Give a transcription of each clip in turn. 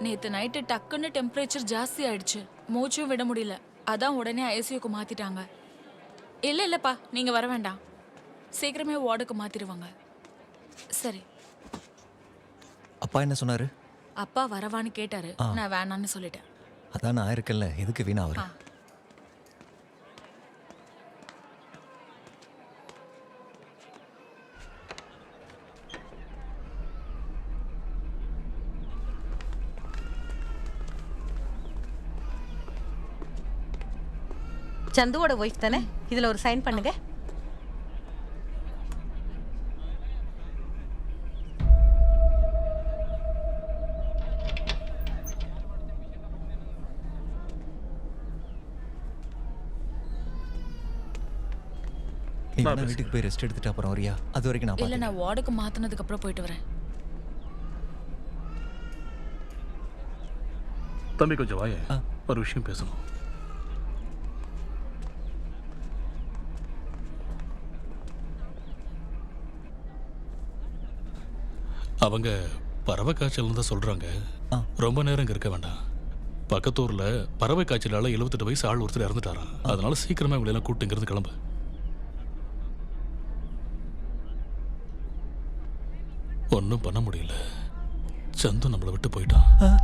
நேத்து நைட்டு டக்குன்னு டெம்பரேச்சர் ஜாஸ்தி ஆயிடுச்சு. மூச்சும் விட முடியல. அதான் உடனே ஐசியூக்கு மாத்திட்டாங்க. இல்ல இல்லப்பா நீங்க வர வேண்டாம். சீக்கிரமே வார்டுக்கு மாத்திடுவாங்க. சரி. அப்பா என்ன சொன்னாரு? அப்பா வரவான்னு கேட்டாரு. நான் வேணான்னு சொல்லிட்டேன். அதான் நான் இருக்கேன்ல. எதுக்கு வீணா அவரு? சந்துவோட ஒய்ஃப் தானே? இதுல ஒரு சைன் பண்ணுங்க. நீ வேணா வீட்டுக்கு போய் ரெஸ்ட் எடுத்துட்டு அப்புறம் வரியா அது வரைக்கும் நான் இல்ல பார்த்துக்கிறேன். நான் வார்டுக்கு மாத்தினதுக்கு அப்புறம் போயிட்டு வரேன். தம்பி கொஞ்சம் வாய. ஆ. ஒரு விஷயம் பேசணும். அவங்க பறவை காய்ச்சல் தான் சொல்றாங்க. ஆ. ரொம்ப நேரம் இங்க இருக்க வேண்டாம். பக்கத்தூர்ல பறவை காய்ச்சலால 78 வயசு ஆள் ஒருத்தர் இறந்துட்டாராம் அதனால சீக்கிரமா இவங்களை எல்லாம் கூப்பிட்டு இங்கிருந்து கிளம்பு. ஒன்றும் பண்ண முடியல. சந்து நம்மளை விட்டு போயிட்டான்.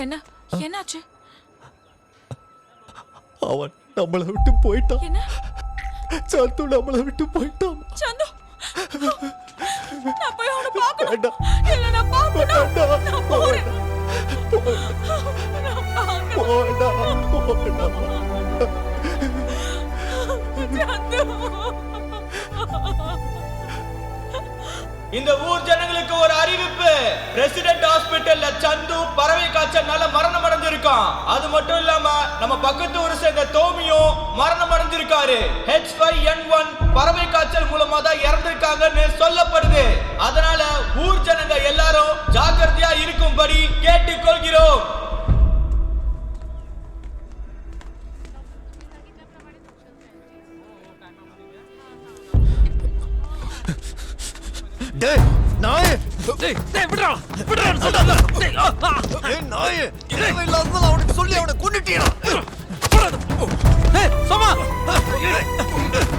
என்ன? என்னாச்சு? அவன் நம்மளை விட்டு போயிட்டான். என்ன? சத்து நம்மளை விட்டு போயிட்டான். சந்து! நான் போய் அவனை பார்க்கணும். இல்ல நான் பார்க்கணும். நான் போறேன். போடா போடா இந்த ஊர் ஜனங்களுக்கு ஒரு அறிவிப்பு. பிரசிடென்ட் ஹாஸ்பிட்டல்ல சந்து பறவை காய்ச்சல்னால மரணம் அடைஞ்சிருக்கான். அது மட்டும் இல்லாம நம்ம பக்கத்து ஊர் சேர்ந்த தோமியும் மரணம் அடைஞ்சிருக்காரு. ஹெச் ஃபைவ் என் ஒன் பறவை காய்ச்சல் மூலமா தான் இறந்திருக்காங்கன்னு சொல்லப்படுது நாயே தேவையில்லாததால அவனுக்கு சொல்லி அவனை கொன்னுட்டியா டேய்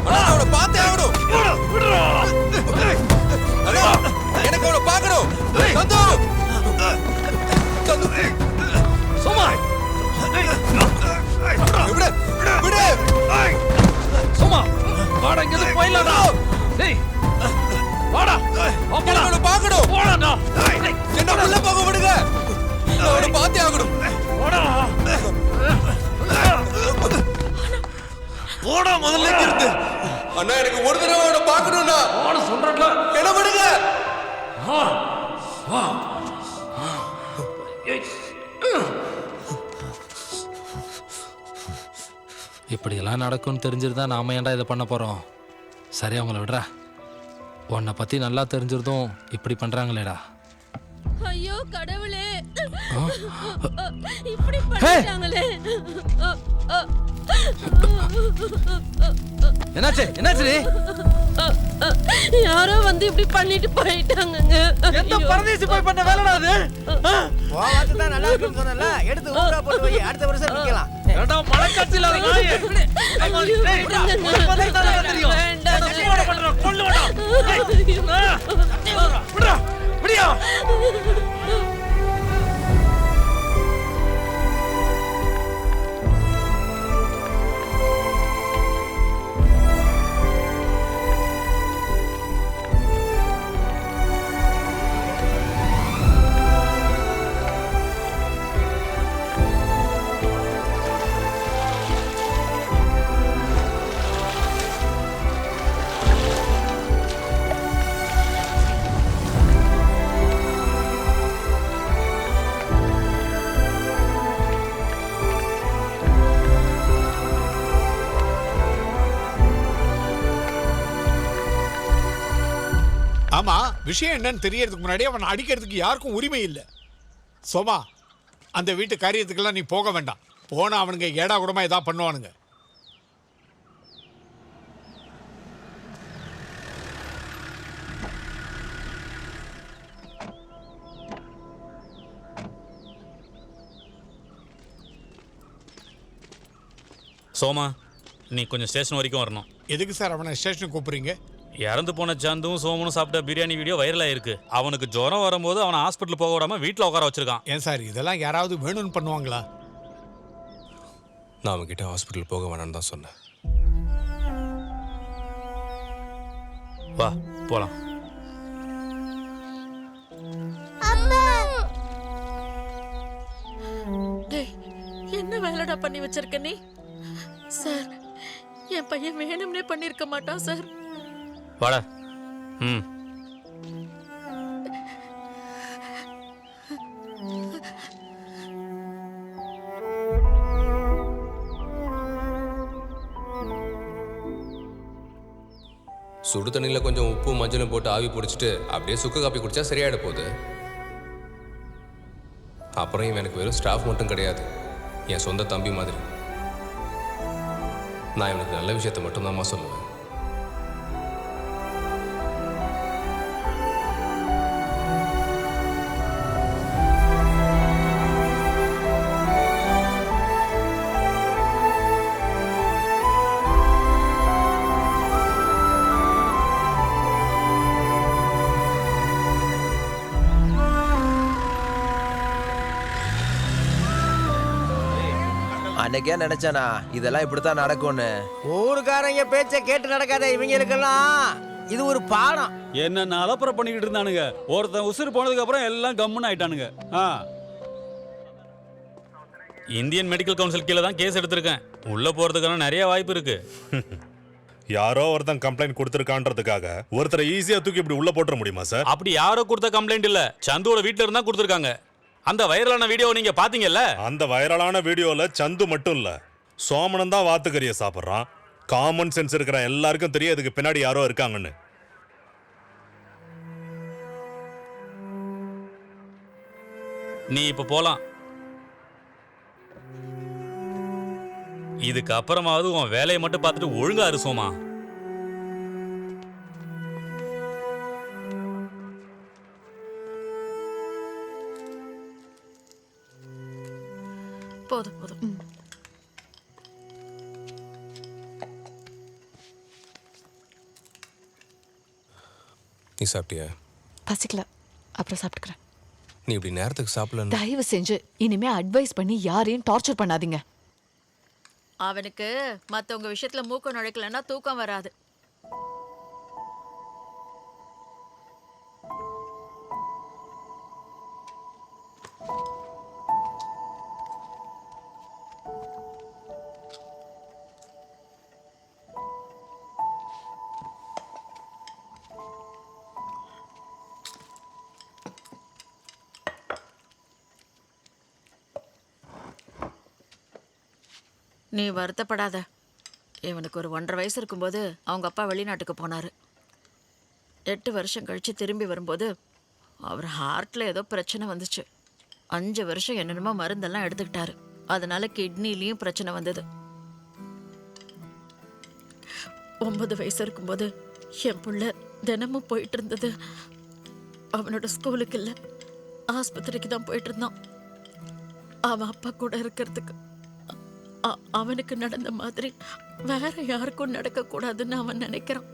அவனை பார்த்தே ஆகணும். எனக்கு அவனை பார்க்கணும். சந்து. போடா முதல்ல இருந்து அண்ணா எனக்கு ஒரு தடவை அவனை பார்க்கணும்ண்ணா. போட சொல்றேன்ல. என்ன விடுங்க. இப்படியெல்லாம் நடக்கும்னு தெரிஞ்சிருந்தா நாம ஏன்டா இதை பண்ண போறோம்? சரி அவங்கள விடுறா. உன்னை பத்தி நல்லா தெரிஞ்சிருந்தும் இப்படி பண்றாங்களேடா. ஐயோ கடவுளே. இப்படி பண்ணிட்டாங்களே. என்னாச்சு? என்னாச்சு யாரோ வந்து இப்படி பண்ணிட்டு போயிட்டாங்கங்க. எந்த பரதேசி போய் பண்ண வேலைடா அது? வாத்து தான் நல்லா இருக்குன்னு சொன்னல எடுத்து ஊரா போட்டு வை. அடுத்த வருஷம் விற்கலாம் ஏடா மழைக்காட்சி இல்லாத நாயே? ஐயோ, விடுங்கங்க. வேண்டாங்க. கொல்லு வேடா விடுடா விடியா ஆமா விஷயம் என்னன்னு தெரியறதுக்கு முன்னாடி அவனை அடிக்கிறதுக்கு யாருக்கும் உரிமை இல்லை. சோமா அந்த வீட்டு காரியத்துக்கெல்லாம் நீ போக வேண்டாம். போனா அவனுங்க ஏடா கூடமா ஏதாவது பண்ணுவானுங்க. சோமா நீ கொஞ்சம் ஸ்டேஷன் வரைக்கும் வரணும். எதுக்கு சார் அவனை ஸ்டேஷனுக்கு கூப்பிடுறீங்க? இறந்து போன சந்தும் சோமனும் சாப்பிட்ட பிரியாணி வீடியோ வைரல் ஆயிருக்கு. அவனுக்கு ஜுரம் வரும்போது அவனை ஹாஸ்பிட்டல் போக விடாம வீட்டில் உட்கார வச்சிருக்கான். ஏன் சார் இதெல்லாம் யாராவது வேணும்னு பண்ணுவாங்களா? நான் அவன்கிட்ட ஹாஸ்பிட்டல் போக வேணாம்னு தான் சொன்னேன். வா போலாம். டேய் என்ன வேலைடா பண்ணி வச்சிருக்க நீ? சார் என் பையன் வேணும்னே பண்ணிருக்க மாட்டான் சார். வாடா. ம். சுடு தண்ணியில் கொஞ்சம் உப்பு மஞ்சளும் போட்டு ஆவி பிடிச்சிட்டு அப்படியே சுக்கு காப்பி குடிச்சா சரியாயிட போகுது. அப்புறம் இவன் எனக்கு வெறும் ஸ்டாஃப் மட்டும் கிடையாது. என் சொந்த தம்பி மாதிரி. நான் இவனுக்கு நல்ல விஷயத்த மட்டும்தான்மா சொல்லுவேன். அன்னைக்கே நினைச்சேனா இதெல்லாம் இப்படித்தான் நடக்கும்னு. ஊருக்காரங்க பேச்ச கேட்டு நடக்காத இவங்களுக்கெல்லாம் இது ஒரு பாடம். என்ன அலப்பறை பண்ணிக்கிட்டு இருந்தானுங்க. ஒருத்தன் உசுறு போனதுக்கு அப்புறம் எல்லாம் கம்முன்னு ஆயிட்டானுங்க. ஆ. இந்தியன் மெடிக்கல் கவுன்சில் கீழே தான் கேஸ் எடுத்திருக்கேன். உள்ள போறதுக்கான நிறைய வாய்ப்பு இருக்கு. யாரோ ஒருத்தன் கம்ப்ளைண்ட் கொடுத்துருக்கான்றதுக்காக ஒருத்தரை ஈஸியா தூக்கி இப்படி உள்ள போட்டுற முடியுமா சார் அப்படி யாரோ கொடுத்த கம்ப்ளைண்ட் இல்ல. சந்துவோட வீட்ல இருந்தா கொடுத்துருக்காங்க. அந்த வைரலான வீடியோ நீங்க பாத்தீங்கல்ல? அந்த வைரலான வீடியோல சந்து மட்டும் இல்ல. சோமனன் தான் வாத்துக்கறியை சாப்பிட்றான். காமன் சென்ஸ் இருக்கிற எல்லாருக்கும் தெரியும் இதுக்கு பின்னாடி யாரோ இருக்காங்கன்னு. நீ இப்ப போலாம். இதுக்கு அப்புறமாவது உன் வேலையை மட்டும் பார்த்துட்டு ஒழுங்கா இரு நீ சாப்பிட்டியா? பசிக்கல. அப்புறம் சாப்பிட்டுக்கிறேன். நீ இப்படி நேரத்துக்கு சாப்பிடலன்னு? தயவு செஞ்சு இனிமே அட்வைஸ் பண்ணி யாரையும் டார்ச்சர் பண்ணாதீங்க. அவனுக்கு மத்தவங்க விஷயத்துல மூக்கம் நுழைக்கலன்னா தூக்கம் வராது. நீ வருத்தப்படாத. இவனுக்கு ஒரு ஒன்றரை வயசு இருக்கும்போது அவங்க அப்பா வெளிநாட்டுக்கு போனார். எட்டு வருஷம் கழித்து திரும்பி வரும்போது அவர் ஹார்ட்டில் ஏதோ பிரச்சனை வந்துச்சு. அஞ்சு வருஷம் என்னென்னமோ மருந்தெல்லாம் எடுத்துக்கிட்டாரு. அதனால கிட்னிலையும் பிரச்சனை வந்தது. ஒன்பது வயசு இருக்கும்போது என் பிள்ள தினமும் போயிட்டு இருந்தது. அவனோட ஸ்கூலுக்கு இல்லை ஆஸ்பத்திரிக்கு தான் போயிட்டு இருந்தான் அவன் அப்பா கூட இருக்கிறதுக்கு அவனுக்கு நடந்த மாதிரி வேற யாருக்கும் நடக்கக்கூடாதுன்னு அவன் நினைக்கிறான்.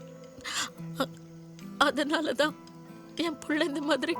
அதனால தான் என் பிள்ளை இந்த மாதிரி